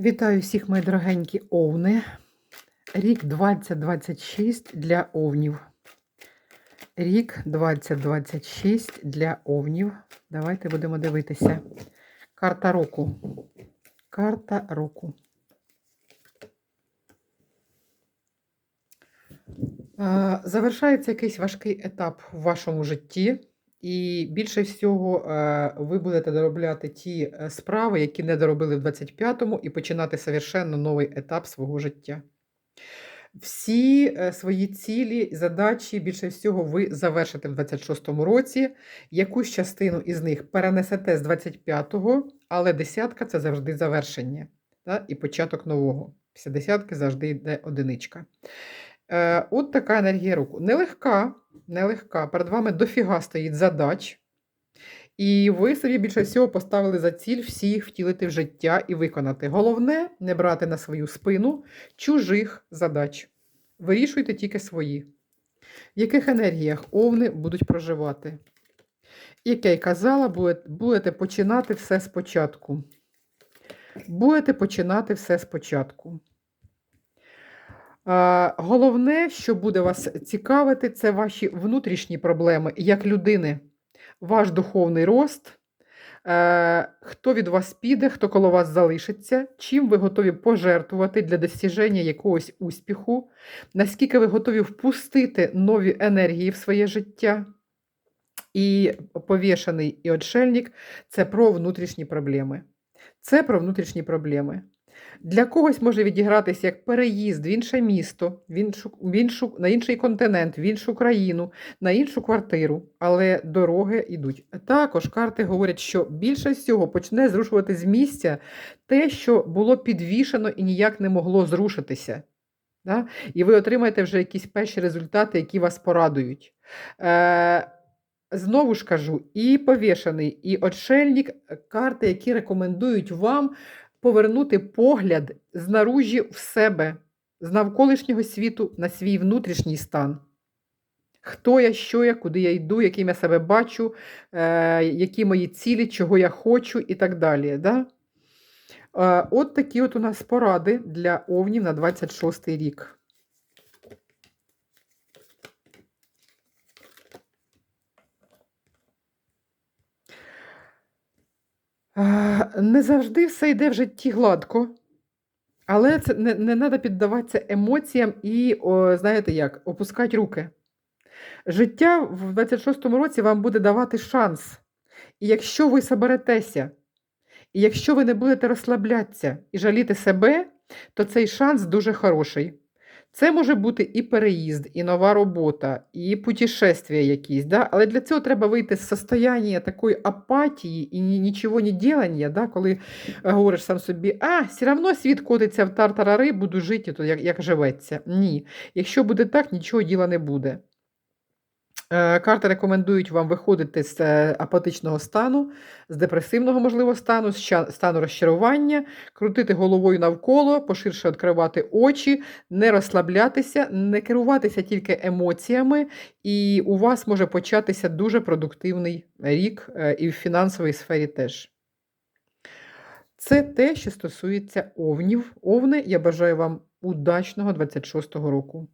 Вітаю всіх, мої дорогенькі овни. Рік 2026 для овнів. Рік 2026 для овнів. Давайте будемо дивитися. Карта року. Карта року. Е, Завершається якийсь важкий етап в вашому житті. І більше всього е, ви будете доробляти ті е, справи, які не доробили в 25-му, і починати совершенно новий етап свого життя. Всі е, свої цілі, задачі, більше всього, ви завершите в 26-му році. Якусь частину із них перенесете з 25-го, але десятка це завжди завершення та, і початок нового. Після десятки завжди йде одиничка. Е, От така енергія року. Нелегка, нелегка. Перед вами дофіга стоїть задач. І ви собі більше всього поставили за ціль всі їх втілити в життя і виконати. Головне не брати на свою спину чужих задач. Вирішуйте тільки свої. В яких енергіях овни будуть проживати? Як я й казала, будете починати все спочатку. Будете починати все спочатку. Е, Головне, що буде вас цікавити, це ваші внутрішні проблеми як людини, ваш духовний рост, е, хто від вас піде, хто коло вас залишиться, чим ви готові пожертвувати для досягнення якогось успіху, наскільки ви готові впустити нові енергії в своє життя. І повішений і отшельник це про внутрішні проблеми. Це про внутрішні проблеми. Для когось може відігратися як переїзд в інше місто, в іншу, в іншу, на інший континент, в іншу країну, на іншу квартиру, але дороги йдуть. Також карти говорять, що більше всього почне зрушувати з місця те, що було підвішено і ніяк не могло зрушитися. Да? І ви отримаєте вже якісь перші результати, які вас порадують. Е, Знову ж кажу, і повішений, і отшельник карти, які рекомендують вам повернути погляд знаружі в себе, з навколишнього світу на свій внутрішній стан. Хто я, що я, куди я йду, яким я себе бачу, е, які мої цілі, чого я хочу і так далі. Да? Е, от такі от у нас поради для овнів на 26 рік. Не завжди все йде в житті гладко, але це не, не треба піддаватися емоціям і, о, знаєте як, опускати руки. Життя в 26-му році вам буде давати шанс. І якщо ви соберетеся, і якщо ви не будете розслаблятися і жаліти себе, то цей шанс дуже хороший. Це може бути і переїзд, і нова робота, і путешествия якісь. Да? Але для цього треба вийти з состояння такої апатії і нічого не ділання, да? коли е, говориш сам собі, а, все одно світ котиться в тартарари, буду жити, то як, як живеться. Ні. Якщо буде так, нічого діла не буде. Е, Карти рекомендують вам виходити з е, апатичного стану, з депресивного, можливо, стану, з стану розчарування, крутити головою навколо, поширше відкривати очі, не розслаблятися, не керуватися тільки емоціями, і у вас може початися дуже продуктивний рік е, і в фінансовій сфері теж. Це те, що стосується овнів. Овни, я бажаю вам удачного 26-го року.